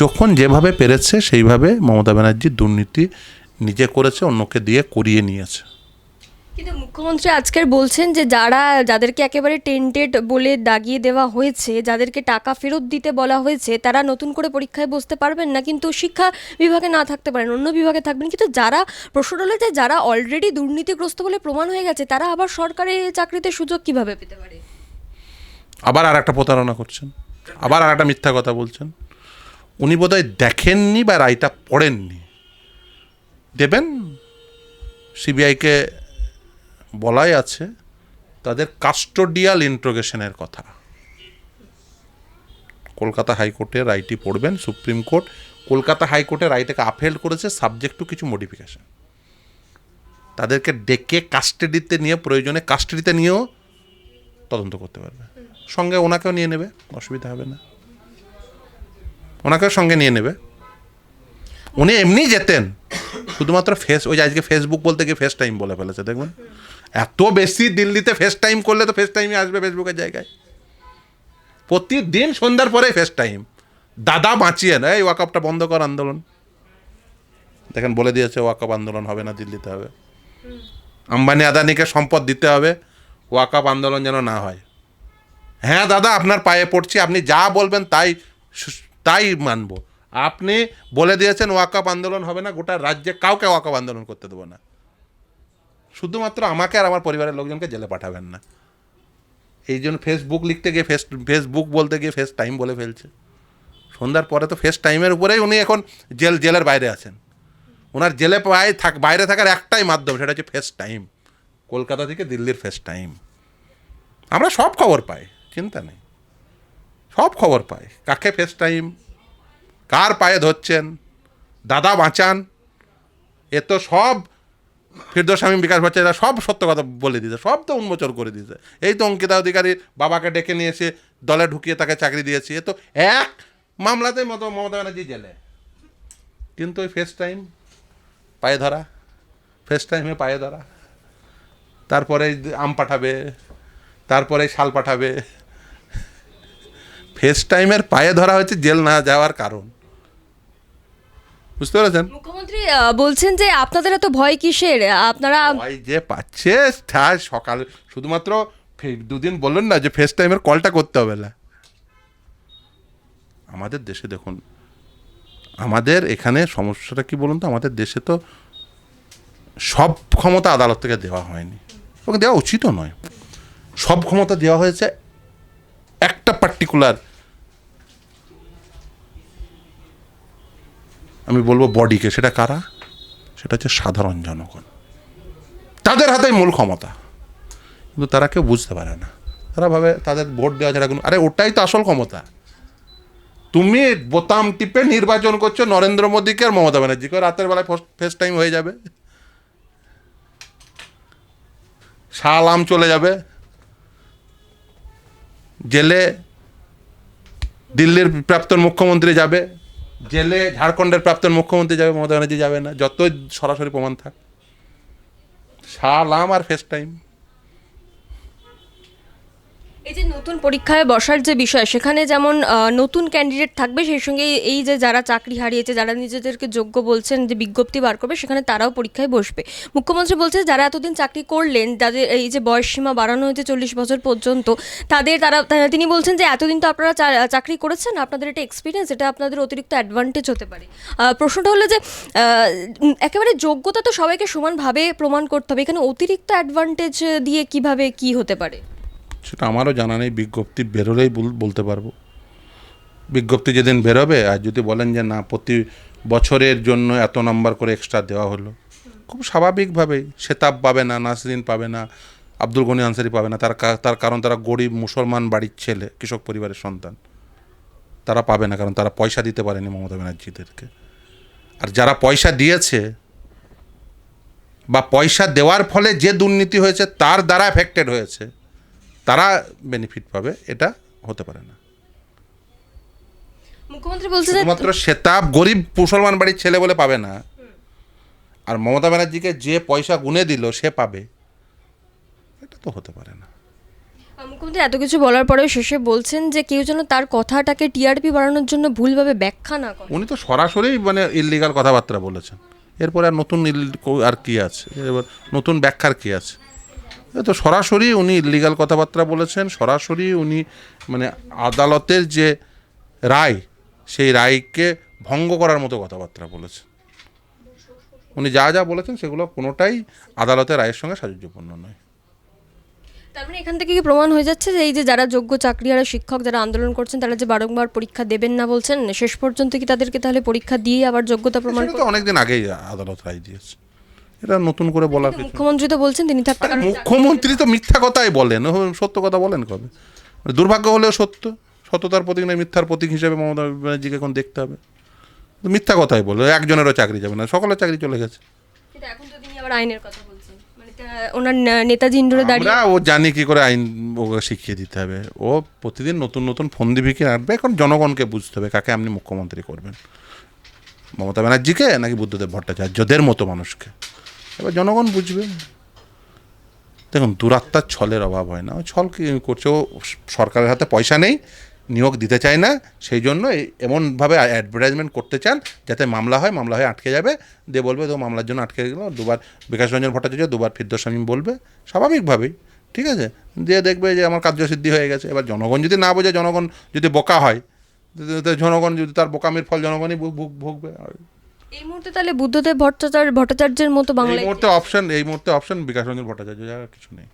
যখন যেভাবে পেরেছে সেইভাবে মমতা ব্যানার্জি দুর্নীতি নিজে করেছে অন্যকে দিয়ে করিয়ে নিয়েছে। কিন্তু মুখ্যমন্ত্রী আজকের বলছেন যে যারা যাদেরকে একেবারে টেন্টেড বলে দাগিয়ে দেওয়া হয়েছে যাদেরকে টাকা ফেরত দিতে বলা হয়েছে তারা নতুন করে পরীক্ষায় বসতে পারবেন না কিন্তু শিক্ষা বিভাগে না থাকতে পারেন অন্য বিভাগে থাকবেন। কিন্তু যারা প্রশ্ন হলো যে যারা অলরেডি দুর্নীতিগ্রস্ত বলে প্রমাণ হয়ে গেছে তারা আবার সরকারি চাকরিতে সুযোগ কীভাবে পেতে পারে? আবার আর একটা প্রতারণা করছেন আবার আর একটা মিথ্যা কথা বলছেন। উনি বোধহয় দেখেননি বা রায়টা পড়েননি। দেবেন? সিবিআইকে বলাই আছে তাদের কাস্টোডিয়াল ইন্ট্রোগেশনের কথা। কলকাতা হাইকোর্টে রায়টি পড়বেন, সুপ্রিম কোর্ট। কলকাতা হাইকোর্টে রায়টাকে আপহেল্ড করেছে, সাবজেক্ট টু কিছু মডিফিকেশন। তাদেরকে ডেকে কাস্টাডিতে নিয়ে, প্রয়োজনে কাস্টাডিতে নিয়েও তদন্ত করতে পারবে। সঙ্গে ওনাকেও নিয়ে নেবে, অসুবিধা হবে না। ওনাকেও সঙ্গে নিয়ে নেবে। উনি এমনি যেতেন। শুধুমাত্র ফেস ওই আজকে ফেসবুক বলতে গিয়ে ফেস টাইম বলে ফেলেছে, দেখবেন? এত বেশি দিল্লিতে ফেস টাইম করলে তো ফেস টাইমই আসবে ফেসবুকের জায়গায়। প্রতিদিন সন্ধ্যার পরে ফেস টাইম দাদা বাঁচিয়ে বাঁচিয়েন এই ওয়াকআপটা বন্ধ কর আন্দোলন। দেখেন, বলে দিয়েছে ওয়াকআপ আন্দোলন হবে না, দিল্লিতে হবে। আম্বানি আদানিকে সম্পদ দিতে হবে ওয়াকআপ আন্দোলন যেন না হয়। হ্যাঁ দাদা, আপনার পায়ে পড়ছি, আপনি যা বলবেন তাই তাই মানবো। আপনি বলে দিয়েছেন ওয়াকআপ আন্দোলন হবে না, গোটা রাজ্যে কাউকে ওয়াকআপ আন্দোলন করতে দেবো না। শুধুমাত্র আমাকে আর আমার পরিবারের লোকজনকে জেলে পাঠাবেন না। এই জন্য ফেসবুক লিখতে গিয়ে ফেস ফেসবুক বলতে গিয়ে ফেস টাইম বলে ফেলছে। সন্ধ্যার পরে তো ফেস টাইমের উপরেই উনি এখন জেল, জেলের বাইরে আছেন। ওনার জেলে পায় থাক, বাইরে থাকার একটাই মাধ্যম, সেটা হচ্ছে ফেস টাইম কলকাতা থেকে দিল্লির ফেস টাইম আমরা সব খবর পাই, চিন্তা নেই। সব খবর পায়। কাকে ফেস টাইম কার পায়ে ধরছেন, দাদা বাঁচান, এ তো সব ফিরদোস স্বামী বিকাশ ভট্টাচার্য সব সত্য কথা বলে দিয়েছে, সব তো উন্মোচন করে দিতে এই তো অঙ্কিতা অধিকারী বাবাকে ডেকে নিয়ে এসে দলে ঢুকিয়ে তাকে চাকরি দিয়েছে। এ তো এক মামলাতে মতো মমতা ব্যানার্জি জেলে। কিন্তু ওই ফেস টাইম পায়ে ধরা ফেস টাইমে পায়ে ধরা। তারপরে আম পাঠাবে, তারপরে শাল পাঠাবে। ফেস টাইমের পায়ে ধরা হয়েছে জেল না যাওয়ার কারণ। বুঝতে পেরেছেন? মুখ্যমন্ত্রী বলছেন যে আপনাদের এত ভয় কিসের? আপনারা ভয় যে পাচ্ছে তা সকাল শুধুমাত্র দুদিন বললেন না যে ফেস টাইমের কলটা করতে হবে না। আমাদের দেশে দেখুন আমাদের এখানে সমস্যাটা কি বলুন তো? আমাদের দেশে তো সব ক্ষমতা আদালত থেকে দেওয়া হয়নি। ওকে দেওয়া উচিতও নয়। সব ক্ষমতা দেওয়া হয়েছে একটা পার্টিকুলার আমি বলব বডিকে, সেটা কারা? সেটা হচ্ছে সাধারণ জনগণ। তাদের হাতেই মূল ক্ষমতা। কিন্তু তারা কেউ বুঝতে পারে না। তারা ভাবে তাদের ভোট দেওয়া ছাড়া কোনো আরে, ওটাই তো আসল ক্ষমতা। তুমি বোতাম টিপে নির্বাচন করছ নরেন্দ্র মোদীকে আর মমতা ব্যানার্জিকে রাতের বেলায় ফেস টাইম হয়ে যাবে। শাল আম চলে যাবে। জেলে দিল্লির প্রাক্তন মুখ্যমন্ত্রী যাবে। জেলে ঝাড়খণ্ডের প্রাক্তন মুখ্যমন্ত্রী যাবে, মমতা ব্যানার্জি যাবে না, যতই সরাসরি প্রমাণ থাক। সালাম আর ফেস্ট টাইম এই যে নতুন পরীক্ষায় বসার যে বিষয়, সেখানে যেমন নতুন ক্যান্ডিডেট থাকবে, সেই সঙ্গে এই যে যারা চাকরি হারিয়েছে, যারা নিজেদেরকে যোগ্য বলছেন, যে বিজ্ঞপ্তি বার করবে, সেখানে তারাও পরীক্ষায় বসবে। মুখ্যমন্ত্রী বলছে যারা এতদিন চাকরি করলেন, যাদের এই যে বয়স সীমা বাড়ানো হয়েছে চল্লিশ বছর পর্যন্ত, তাদের তারা তিনি বলছেন যে এতদিন তো আপনারা চাকরি করেছেন, আপনাদের এটা এক্সপিরিয়েন্স এটা আপনাদের অতিরিক্ত অ্যাডভান্টেজ হতে পারে। প্রশ্নটা হলো যে একেবারে যোগ্যতা তো সবাইকে সমানভাবে প্রমাণ করতে হবে, এখানে অতিরিক্ত অ্যাডভান্টেজ দিয়ে কীভাবে কি হতে পারে? সেটা আমারও জানা নেই, বিজ্ঞপ্তি বেরোলেই বল- বলতে পারব। বিজ্ঞপ্তি যেদিন বেরোবে, আর যদি বলেন যে না, প্রতি বছরের জন্য এত নম্বর করে এক্সট্রা দেওয়া হলো, খুব স্বাভাবিকভাবেই। সেতাব পাবে না, নাসরিন পাবে না, আব্দুল গনি আনসারি পাবে না, তার তার কারণ তারা গরিব, মুসলমান বাড়ির ছেলে, কৃষক পরিবারের সন্তান। তারা পাবে না, কারণ তারা পয়সা দিতে পারেনি মমতা ব্যানার্জিদেরকে। আর যারা পয়সা দিয়েছে, বা পয়সা দেওয়ার ফলে যে দুর্নীতি হয়েছে, তার দ্বারা এফেক্টেড হয়েছে। তারা বেনিফিট পাবে এটা হতে পারে না। মুখ্যমন্ত্রী বলছে শুধুমাত্র সেতাব গরিব মুসলমান বাড়ির ছেলে বলে পাবে না। আর মমতা ব্যানার্জিকে যে পয়সা গুনে দিল সে পাবে। এটা তো হতে পারে না। মুখ্যমন্ত্রী এত কিছু বলার পরেও শেষে বলছেন যে কেউ যেন তার কথাটাকে টিআরপি বাড়ানোর জন্য ভুলভাবে ব্যাখ্যা না করে। উনি তো সরাসরি মানে ইললিগাল কথাবার্তা বলেছেন। এরপরে আর নতুন আর কি আছে? এবার নতুন ব্যাখ্যার কি আছে? তো সরাসরি উনি ইললিগাল কথাবার্তা বলেছেন সরাসরি উনি মানে আদালতের যে রায় সেই রায়কে ভঙ্গ করার মতো কথাবার্তা বলেছেন। উনি যা যা বলেছেন সেগুলো কোনোটাই আদালতের রায়ের সঙ্গে সাযুজ্যপূর্ণ নয়। তার মানে এখান থেকে কি প্রমাণ হয়ে যাচ্ছে যে এই যে যারা যোগ্য চাকরিহারা শিক্ষক যারা আন্দোলন করছেন তারা যে বারংবার পরীক্ষা দেবেন না বলছেন শেষ পর্যন্ত কি তাদেরকে তাহলে পরীক্ষা দিয়ে আবার যোগ্যতা প্রমাণ অনেকদিন আগেই আদালত রায় দিয়েছে। এটা নতুন করে বলার কিছু মুখ্যমন্ত্রী তো বলছেন তিনি থাকতে মুখ্যমন্ত্রী তো মিথ্যা কথাই বলেন সত্য কথা বলেন কবে? মানে দুর্ভাগ্য হলেও সত্য সত্যতার প্রতীক নয় মিথ্যার প্রতীক হিসেবে মমতা ব্যানার্জিকে এখন দেখতে হবে। তো মিথ্যা কথাই বলে একজনেরও চাকরি যাবে না সকলের চাকরি চলে গেছে। কিন্তু এখন তো তিনি আবার আইনের কথা বলছেন। মানে ওনার নেতাজি ইন্ডোরে দাঁড়িয়ে ও জানি কি করে আইন ওকে শিখিয়ে দিতে হবে। ও প্রতিদিন নতুন নতুন ফন্দিভিকে আনবে এখন জনগণকে বুঝতে হবে কাকে আপনি মুখ্যমন্ত্রী করবেন। মমতা ব্যানার্জিকে নাকি বুদ্ধদেব ভট্টাচার্যদের মতো মানুষকে। এবার জনগণ বুঝবে। দেখুন, দুরাত্মার ছলের অভাব হয় না। ছল কি করছে, ও সরকারের হাতে পয়সা নেই, নিয়োগ দিতে চায় না, সেই জন্য এমনভাবে অ্যাডভার্টাইজমেন্ট করতে চান, যাতে মামলা হয়, মামলা হয়ে আটকে যাবে। দিয়ে বলবে, তো মামলার জন্য আটকে গেল, দুবার বিকাশ রঞ্জন ভট্টাচার্য, দুবার ফিরদোস শামীম বলবে। স্বাভাবিকভাবেই, ঠিক আছে? দিয়ে দেখবে যে আমার কার্যসিদ্ধি হয়ে গেছে। এবার জনগণ যদি না বোঝে, জনগণ যদি বোকা হয় জনগণ যদি তার বোকামির ফল জনগণই ভুগ- ভুগ- ভুগবে। আর এই মুহূর্তে তাহলে বুদ্ধদেব ভট্টাচার্য, ভট্টাচার্যের মতো এই মুহূর্তে অপশন এই মুহূর্তে অপশন বিকাশ রঞ্জন ভট্টাচার্য যা কিছু নেই।